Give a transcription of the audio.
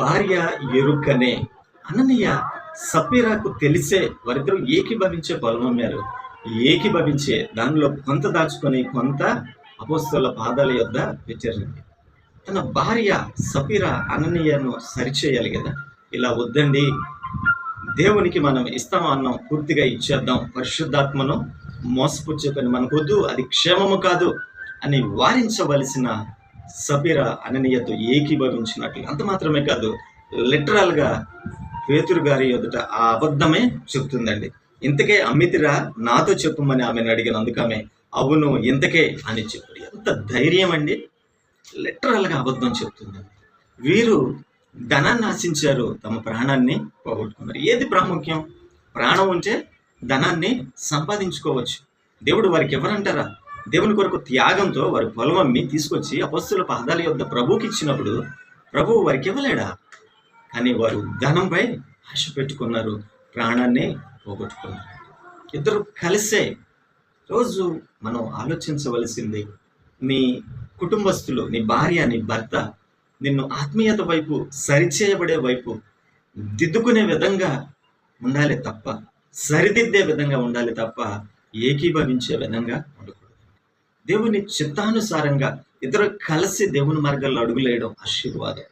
భార్య ఎరుకనే. అననీయ సపీరాకు తెలిసే వారిద్దరూ ఏకీభవించే పొలమమ్మారు ఏకీభవించే దానిలో కొంత దాచుకొని కొంత అపోస్తుల పాదాల యొద్ద పెట్టారండి. తన భార్య సపీరా అననీయను సరిచేయాలి కదా? ఇలా వద్దండి. దేవునికి మనం ఇస్తాం అన్నాం పూర్తిగా ఇచ్చేద్దాం. పరిశుద్ధాత్మను మోసపుచ్చే పని మనకు వద్దు అది క్షేమము కాదు అని వారించవలసిన సబిర అననీయతో ఏకీభవించినట్లు. అంత మాత్రమే కాదు లిటరల్గా పేతురు గారి ఎదుట ఆ అబద్ధమే చెప్తుందండి ఇంతకే అమితిరా నాతో చెప్పమని ఆమెను అడిగినందుకు ఆమె అవును ఇంతకే అని చెప్పాడు. ఎంత ధైర్యం అండి లిటరల్గా అబద్ధం చెప్తుంది వీరు ధనాన్ని ఆశించారు తమ ప్రాణాన్ని పోగొట్టుకున్నారు. ఏది ప్రాముఖ్యం? ప్రాణం ఉంటే ధనాన్ని సంపాదించుకోవచ్చు. దేవుడు వారికి ఎవరంటారా? దేవుని కొరకు త్యాగంతో వారి పొలం అమ్మి తీసుకొచ్చి అపస్సుల పాదాల యొక్క ప్రభువుకి ఇచ్చినప్పుడు ప్రభువు వారికి ఇవ్వలేడా? కానీ వారు ధనంపై ఆశ పెట్టుకున్నారు ప్రాణాన్ని పోగొట్టుకున్నారు. ఇద్దరు కలిసే రోజు మనం ఆలోచించవలసింది నీ కుటుంబస్తులు నీ భార్య నీ భర్త నిన్ను ఆత్మీయత వైపు సరిచేయబడే వైపు దిద్దుకునే విధంగా ఉండాలి తప్ప సరిదిద్దే విధంగా ఉండాలి తప్ప ఏకీభవించే విధంగా ఉండకూడదు. దేవుని చిత్తానుసారంగా ఇద్దరు కలిసి దేవుని మార్గాల్లో అడుగులేయడం ఆశీర్వాదం.